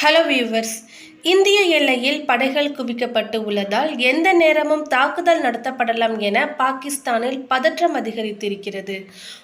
Hello viewers இந்திய எல்லையில் படைகள் குவிக்கப்பட்டு உள்ளதால் எந்த நேரமும் தாக்குதல் நடத்தப்படலாம் என பாகிஸ்தானில் பதற்றம் அதிகரித்திருக்கிறது.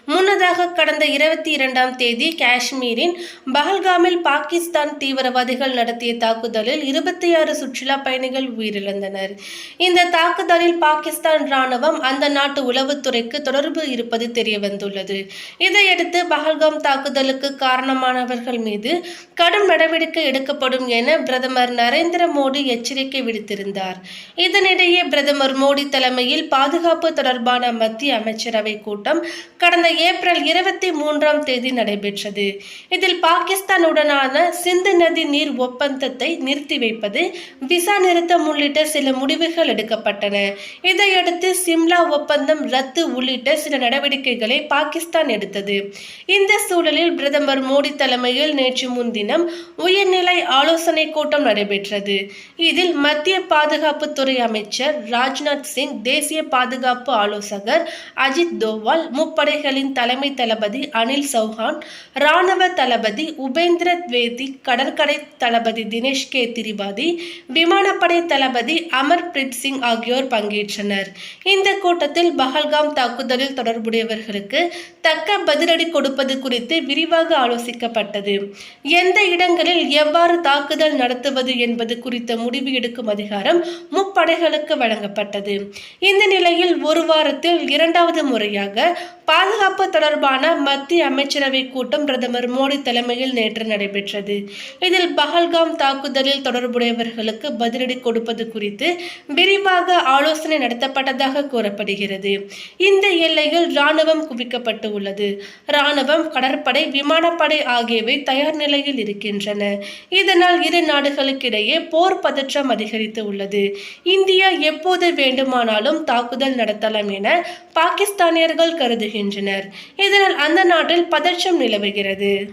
முன்னதாக கடந்த இருபத்தி இரண்டாம் தேதி காஷ்மீரின் பஹல்காமில் பாகிஸ்தான் தீவிரவாதிகள் நடத்திய தாக்குதலில் இருபத்தி ஆறு சுற்றுலா பயணிகள் உயிரிழந்தனர். இந்த தாக்குதலில் பாகிஸ்தான் ராணுவம் அந்த நாட்டு உளவுத்துறைக்கு தொடர்பு இருப்பது தெரியவந்துள்ளது. இதையடுத்து பஹல்காம் தாக்குதலுக்கு காரணமானவர்கள் மீது கடும் நடவடிக்கை எடுக்கப்படும் என பிரதமர் நரேந்திர மோடி எச்சரிக்கை விடுத்திருந்தார். இதனிடையே பிரதமர் மோடி தலைமையில் பாதுகாப்பு தொடர்பான மத்திய அமைச்சரவை கூட்டம் கடந்த ஏப்ரல் இருபத்தி மூன்றாம் தேதி நடைபெற்றது. இதில் பாகிஸ்தானுடனான சிந்து நதி நீர் ஒப்பந்தத்தை நிறுத்தி வைப்பது விசா நிறுத்தம் உள்ளிட்ட சில முடிவுகள் எடுக்கப்பட்டன. இதையடுத்து சிம்லா ஒப்பந்தம் ரத்து உள்ளிட்ட சில நடவடிக்கைகளை பாகிஸ்தான் எடுத்தது. இந்த சூழலில் பிரதமர் மோடி தலைமையில் நேற்று முன்தினம் உயர்நிலை ஆலோசனை கூட்டம் நடைபெற்றது. இதில் மத்திய பாதுகாப்புத்துறை அமைச்சர் ராஜ்நாத் சிங் தேசிய பாதுகாப்பு ஆலோசகர் அஜித் தோவால் முப்படைகளின் தலைமை தளபதி அனில் சௌஹான் ராணுவ தளபதி உபேந்திர துவேதி கடற்கரை தளபதி தினேஷ் கே. திரிபாதி விமானப்படை தளபதி அமர்பிரீத் சிங் ஆகியோர் பங்கேற்றனர். இந்த கூட்டத்தில் பஹல்காம் தாக்குதலில் தொடர்புடையவர்களுக்கு தக்க பதிலடி கொடுப்பது குறித்து விரிவாக ஆலோசிக்கப்பட்டது. எந்த இடங்களில் எவ்வாறு தாக்குதல் நடத்துவது என்பது குறித்த முடிவு எடுக்கும் அதிகாரம் முப்படைகளுக்கு வழங்கப்பட்டது. இந்த நிலையில் ஒரு வாரத்தில் இரண்டாவது முறையாக பாதுகாப்பு தொடர்பான மத்திய அமைச்சரவை கூட்டம் பிரதமர் மோடி தலைமையில் நேற்று நடைபெற்றது. இதில் பஹல்காம் தாக்குதலில் தொடர்புடையவர்களுக்கு பதிலடி கொடுப்பது குறித்து விரிவாக ஆலோசனை நடத்தப்பட்டதாக கூறப்படுகிறது. இந்த எல்லையில் ராணுவம் குவிக்கப்பட்டு உள்ளது. ராணுவம் கடற்படை விமானப்படை ஆகியவை தயார் நிலையில் இருக்கின்றன. இதனால் இரு நாடுகளுக்கிடையே போர் பதற்றம் அதிகரித்து உள்ளது. இந்தியா எப்போது வேண்டுமானாலும் தாக்குதல் நடத்தலாம் என பாகிஸ்தானியர்கள் கருதுகின்றனர். இதனால் அந்த நாட்டில் பதற்றம் நிலவுகிறது.